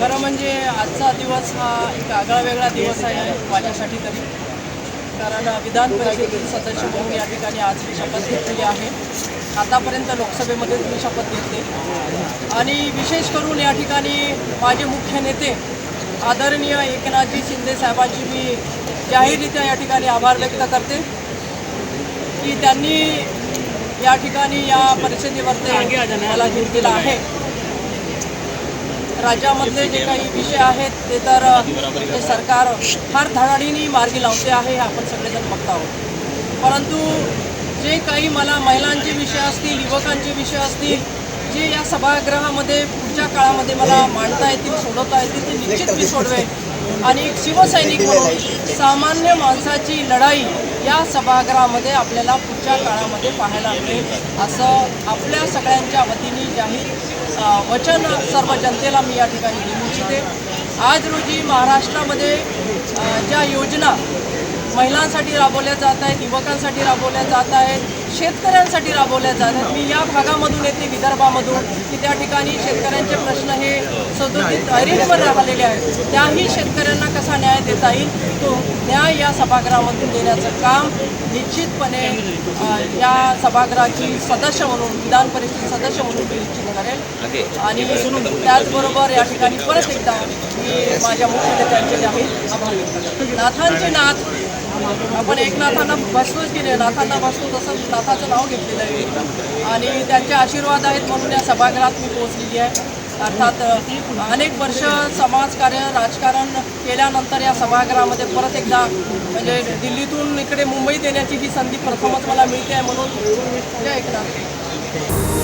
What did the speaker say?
खरं म्हणजे आजचा दिवस हा एक आगळा वेगळा दिवस आहे माझ्यासाठी तरी. कारण विधान परिषदेतील सदस्य म्हणून या ठिकाणी आज मी शपथ घेतलेली आहे. आतापर्यंत लोकसभेमध्ये मी शपथ घेतली. आणि विशेष करून या ठिकाणी माझे मुख्य नेते आदरणीय एकनाथजी शिंदे साहेबांची मी जाहीररित्या या ठिकाणी आभार व्यक्त करते. की त्यांनी या ठिकाणी या परिषदेवरती मला घेतलेला आहे. राज्यामधले जे काही विषय आहेत ते तर सरकार फार धडाडीने मार्गी लावते आहे हे आपण सगळेजण बघत आहोत. परंतु जे काही मला महिलांचे विषय असतील युवकांचे विषय असतील जे या सभागृहामध्ये पुढच्या काळामध्ये मला मांडता येतील सोडवता येतील ते निश्चित मी सोडवेन. आणि एक शिवसैनिक म्हणून सामान्य माणसाची लढाई या सभागृहामध्ये आपल्याला पुढच्या काळामध्ये पाहायला मिळेल असं आपल्या सगळ्यांच्या वतीने जाहीर वचन सर्व जनतेला मी या ठिकाणी देऊ इच्छिते. आज रोजी महाराष्ट्रामध्ये ज्या योजना महिलांसाठी राबवल्या जात आहेत युवकांसाठी राबवल्या जात आहेत शेतकऱ्यांसाठी राबवल्या जात आहेत मी या भागामधून येते विदर्भामधून की त्या ठिकाणी शेतकऱ्यांचे प्रश्न हे सदोदित ऐरणीवर राहिलेले आहेत. त्याही शेतकऱ्यांना कसा न्याय देता येईल? तो न्याय या सभागृहामधून देण्याचं काम निश्चितपणे या सभागृहाची सदस्य म्हणून विधान परिषद सदस्य म्हणून मी निश्चित करेल आणि त्याचबरोबर या ठिकाणी परत एकदा मी माझ्या मुख्य नेत्यांचे जाहीर आभार व्यक्त करते. नाथांचे नाथ आपण एकनाथांना भस्मच केले नाथांना भस्म तसं नाथाचं नाव घेतलेलं आहे. आणि त्यांचे आशीर्वाद आहेत म्हणून या सभागृहात मी पोहोचलेली आहे. अर्थात अनेक वर्ष समाजकार्य राजकारण केल्यानंतर या सभागृहामध्ये परत एकदा म्हणजे दिल्लीतून इकडे मुंबईत येण्याची ही संधी प्रथमच मला मिळते आहे म्हणून एकनाथ